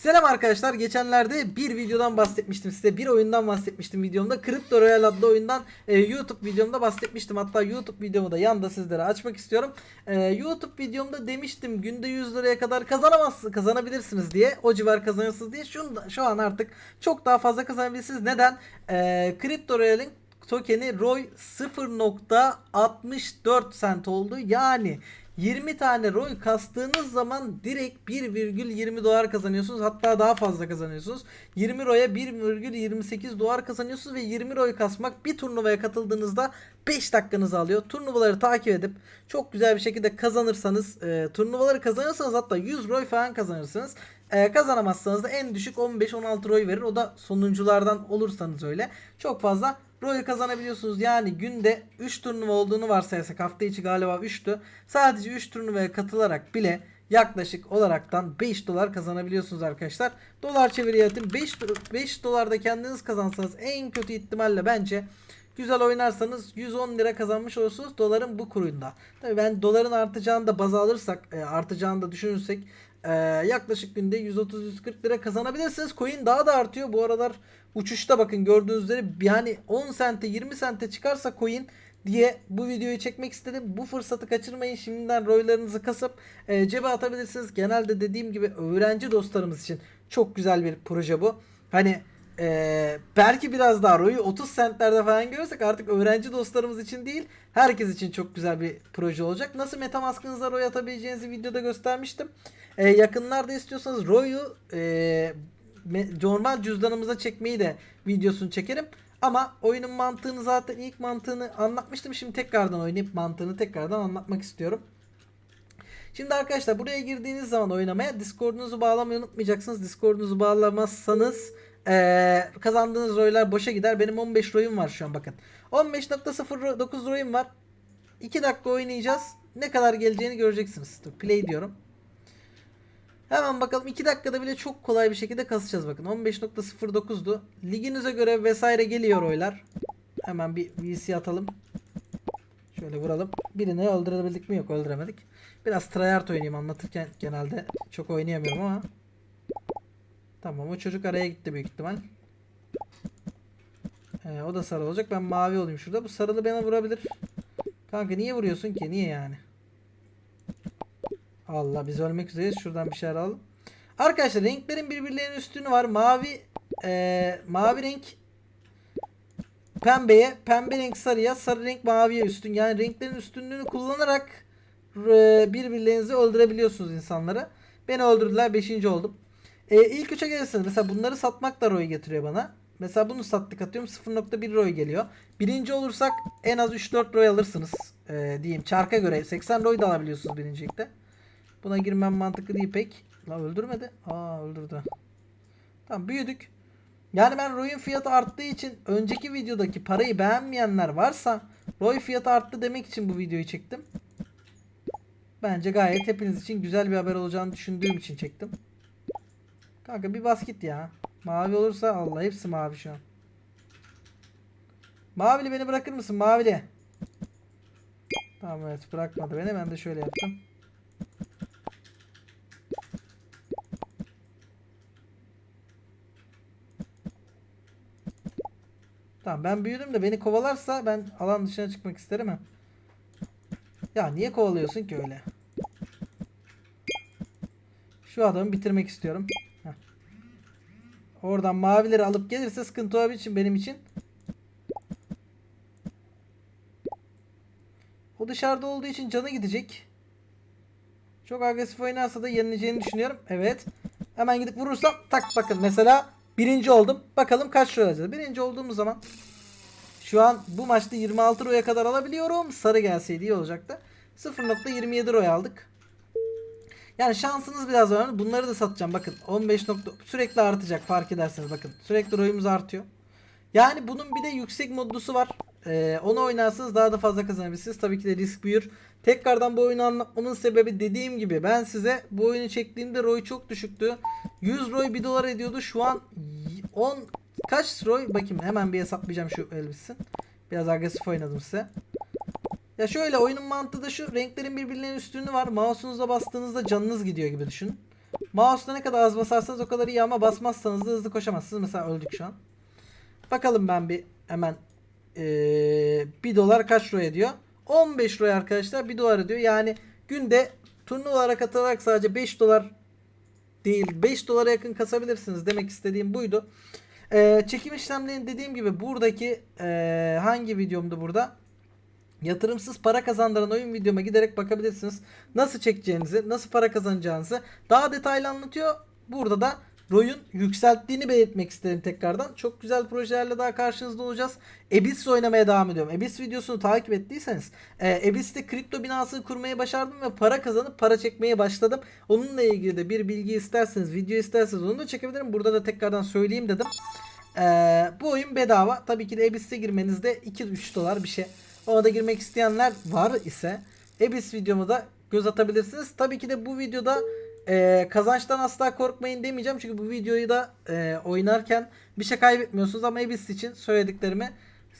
Selam arkadaşlar. Geçenlerde bir videodan bahsetmiştim size. Bir oyundan bahsetmiştim videomda. Crypto Royale adlı oyundan e, YouTube videomda bahsetmiştim. Hatta YouTube videomu da yanda sizlere açmak istiyorum. E, YouTube videomda demiştim günde 100 liraya kadar kazanamazsınız, kazanabilirsiniz diye. O civar kazanırsınız diye. Şu, şu an artık çok daha fazla kazanabilirsiniz. Neden? E, Crypto Royale'in tokeni ROY 0.64 sent oldu. Yani 20 tane ROY kastığınız zaman direkt 1,20 dolar kazanıyorsunuz. Hatta daha fazla kazanıyorsunuz. 20 ROY'a 1,28 dolar kazanıyorsunuz ve 20 ROY kasmak bir turnuvaya katıldığınızda 5 dakikanızı alıyor. Turnuvaları takip edip çok güzel bir şekilde kazanırsanız, e, turnuvaları kazanırsanız hatta 100 ROY falan kazanırsınız. E, kazanamazsanız da en düşük 15-16 ROY verir. O da sonunculardan olursanız öyle. Çok fazla ROY kazanabiliyorsunuz. Yani günde 3 turnuva olduğunu varsayarsak hafta içi galiba 3'tü. Sadece 3 turnuvaya katılarak bile yaklaşık olaraktan 5 dolar kazanabiliyorsunuz arkadaşlar. Dolar çeviriye atın 5, 5 dolarda kendiniz kazansanız en kötü ihtimalle bence güzel oynarsanız 110 lira kazanmış olursunuz doların bu kuruyunda. Tabii ben doların artacağını da baz alırsak e, artacağını da düşünürsek e, yaklaşık günde 130-140 lira kazanabilirsiniz. Coin daha da artıyor. Bu aralar uçuşta bakın gördüğünüz üzere yani 10 sente 20 sente çıkarsa coin diye bu videoyu çekmek istedim. Bu fırsatı kaçırmayın. Şimdiden roylarınızı kasıp e, cebe atabilirsiniz. Genelde dediğim gibi öğrenci dostlarımız için çok güzel bir proje bu. Hani e, belki biraz daha royu 30 centlerde falan görürsek artık öğrenci dostlarımız için değil herkes için çok güzel bir proje olacak. Nasıl Metamask'ınıza roy atabileceğinizi videoda göstermiştim. E, yakınlarda istiyorsanız royu e, normal cüzdanımıza çekmeyi de videosunu çekerim. Ama oyunun mantığını zaten ilk mantığını anlatmıştım. Şimdi tekrardan oynayıp mantığını tekrardan anlatmak istiyorum. Şimdi arkadaşlar buraya girdiğiniz zaman oynamaya Discord'unuzu bağlamayı unutmayacaksınız. Discord'unuzu bağlamazsanız eee, kazandığınız roylar boşa gider. Benim 15 royum var şu an bakın. 15.09 royum var. 2 dakika oynayacağız. Ne kadar geleceğini göreceksiniz. Dur, play diyorum. Hemen bakalım 2 dakikada bile çok kolay bir şekilde kasacağız bakın. 15.09'du. Liginize göre vesaire geliyor oylar. Hemen bir VC atalım. Şöyle vuralım. Birini öldürebildik mi? Yok öldüremedik. Biraz tryhard oynayayım anlatırken genelde çok oynayamıyorum ama. Tamam o çocuk araya gitti büyük ihtimal. Ee, o da sarı olacak. Ben mavi olayım şurada. Bu sarılı bana vurabilir. Kanka niye vuruyorsun ki? Niye yani? Allah biz ölmek üzereyiz. Şuradan bir şeyler alalım. Arkadaşlar renklerin birbirlerinin üstünü var. Mavi eee, mavi renk pembeye, pembe renk sarıya, sarı renk maviye üstün. Yani renklerin üstünlüğünü kullanarak eee, birbirlerinizi öldürebiliyorsunuz insanları. Beni öldürdüler. 5. oldum. E, ilk üçe gelirsiniz. Mesela bunları satmak da ROI getiriyor bana. Mesela bunu sattık atıyorum 0.1 ROI geliyor. Birinci olursak en az 3-4 ROI alırsınız. E, diyeyim çarka göre 80 ROI da alabiliyorsunuz birincilikte. Buna girmem mantıklı değil pek. La öldürmedi. Aa öldürdü. Tamam büyüdük. Yani ben ROI'nin fiyatı arttığı için önceki videodaki parayı beğenmeyenler varsa ROI fiyatı arttı demek için bu videoyu çektim. Bence gayet hepiniz için güzel bir haber olacağını düşündüğüm için çektim. Kanka bir basket ya. Mavi olursa Allah hepsi mavi şu an. Mavili beni bırakır mısın mavili? Tamam evet bırakmadı beni ben de şöyle yaptım. Tamam ben büyüdüm de beni kovalarsa ben alan dışına çıkmak isterim ha. Ya niye kovalıyorsun ki öyle? Şu adamı bitirmek istiyorum. Oradan mavileri alıp gelirse sıkıntı olabilir için benim için. O dışarıda olduğu için canı gidecek. Çok agresif oynarsa da yenileceğini düşünüyorum. Evet. Hemen gidip vurursam tak bakın mesela birinci oldum. Bakalım kaç roy alacağız. Birinci olduğumuz zaman şu an bu maçta 26 roya kadar alabiliyorum. Sarı gelseydi iyi olacaktı. 0.27 roy aldık. Yani şansınız biraz önemli. Bunları da satacağım. Bakın 15 nokta sürekli artacak fark ederseniz bakın. Sürekli royumuz artıyor. Yani bunun bir de yüksek modlusu var. Ee, onu oynarsanız daha da fazla kazanabilirsiniz. Tabii ki de risk büyür. Tekrardan bu oyunu anlatmamın sebebi dediğim gibi ben size bu oyunu çektiğimde ROI çok düşüktü. 100 ROI 1 dolar ediyordu. Şu an 10 kaç ROI bakayım hemen bir hesaplayacağım şu elbisin. Biraz agresif oynadım size. Ya şöyle oyunun mantığı da şu. Renklerin birbirlerinin üstünlüğü var. Mouse'unuzla bastığınızda canınız gidiyor gibi düşünün. Mouse'da ne kadar az basarsanız o kadar iyi ama basmazsanız da hızlı koşamazsınız. Mesela öldük şu an. Bakalım ben bir hemen ee, 1 dolar kaç liraya diyor. 15 liraya arkadaşlar 1 dolar diyor. Yani günde turnuvalara katılarak sadece 5 dolar değil 5 dolara yakın kasabilirsiniz demek istediğim buydu. Ee, çekim işlemlerini dediğim gibi buradaki ee, hangi videomdu burada? Yatırımsız para kazandıran oyun videoma giderek bakabilirsiniz. Nasıl çekeceğinizi, nasıl para kazanacağınızı daha detaylı anlatıyor. Burada da ROI'un yükselttiğini belirtmek isterim tekrardan. Çok güzel projelerle daha karşınızda olacağız. Ebis oynamaya devam ediyorum. Ebis videosunu takip ettiyseniz e, Ebis'te kripto binası kurmayı başardım ve para kazanıp para çekmeye başladım. Onunla ilgili de bir bilgi isterseniz, video isterseniz onu da çekebilirim. Burada da tekrardan söyleyeyim dedim. E, bu oyun bedava. Tabii ki de Ebis'te girmenizde 2-3 dolar bir şey. Ona da girmek isteyenler var ise Ebis videomu da göz atabilirsiniz. Tabii ki de bu videoda e, kazançtan asla korkmayın demeyeceğim. Çünkü bu videoyu da e, oynarken bir şey kaybetmiyorsunuz ama Ebis için söylediklerimi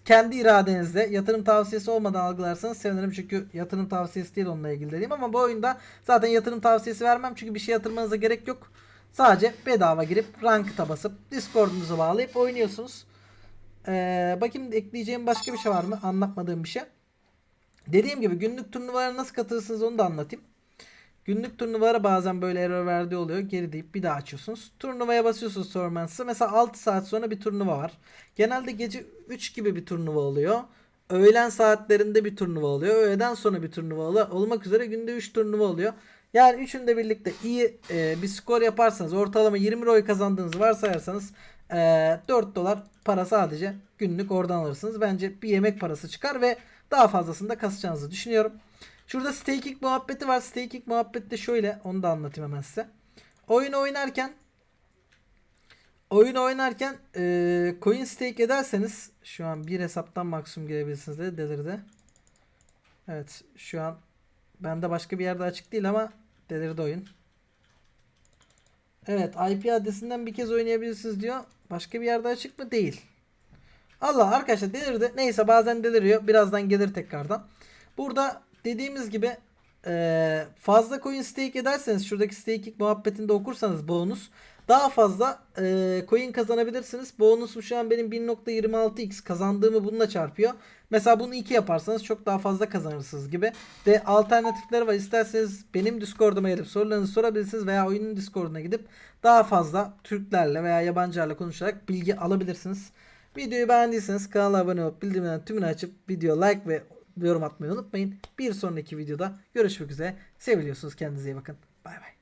kendi iradenizle yatırım tavsiyesi olmadan algılarsanız sevinirim. Çünkü yatırım tavsiyesi değil onunla ilgili dediğim ama bu oyunda zaten yatırım tavsiyesi vermem. Çünkü bir şey yatırmanıza gerek yok. Sadece bedava girip rankıta basıp Discord'unuzu bağlayıp oynuyorsunuz. Ee, bakayım ekleyeceğim başka bir şey var mı? Anlatmadığım bir şey. Dediğim gibi günlük turnuvalara nasıl katılırsınız onu da anlatayım. Günlük turnuvalara bazen böyle error verdiği oluyor. Geri deyip bir daha açıyorsunuz. Turnuvaya basıyorsunuz Torments'a. Mesela 6 saat sonra bir turnuva var. Genelde gece 3 gibi bir turnuva oluyor. Öğlen saatlerinde bir turnuva oluyor. Öğleden sonra bir turnuva oluyor. Olmak üzere günde 3 turnuva oluyor. Yani üçünde birlikte iyi e, bir skor yaparsanız ortalama 20 ROI kazandığınızı varsayarsanız e, 4 dolar para sadece günlük oradan alırsınız. Bence bir yemek parası çıkar ve daha fazlasını da kasacağınızı düşünüyorum. Şurada staking muhabbeti var. Staking muhabbeti de şöyle. Onu da anlatayım hemen size. Oyun oynarken oyun oynarken e, coin stake ederseniz şu an bir hesaptan maksimum girebilirsiniz dedi delirdi. Evet şu an bende başka bir yerde açık değil ama delirdi oyun. Evet IP adresinden bir kez oynayabilirsiniz diyor. Başka bir yerde açık mı? Değil. Allah arkadaşlar delirdi. Neyse bazen deliriyor. Birazdan gelir tekrardan. Burada dediğimiz gibi e, fazla coin stake ederseniz şuradaki staking muhabbetinde okursanız bonus daha fazla e, coin kazanabilirsiniz. Bonusum şu an benim 1.26x kazandığımı bununla çarpıyor. Mesela bunu 2 yaparsanız çok daha fazla kazanırsınız gibi. De alternatifler var. İsterseniz benim Discord'uma gelip sorularınızı sorabilirsiniz veya oyunun Discord'una gidip daha fazla Türklerle veya yabancılarla konuşarak bilgi alabilirsiniz. Videoyu beğendiyseniz kanala abone olup bildirimlerin tümünü açıp video like ve yorum atmayı unutmayın. Bir sonraki videoda görüşmek üzere. Seviliyorsunuz. Kendinize iyi bakın. Bay bay.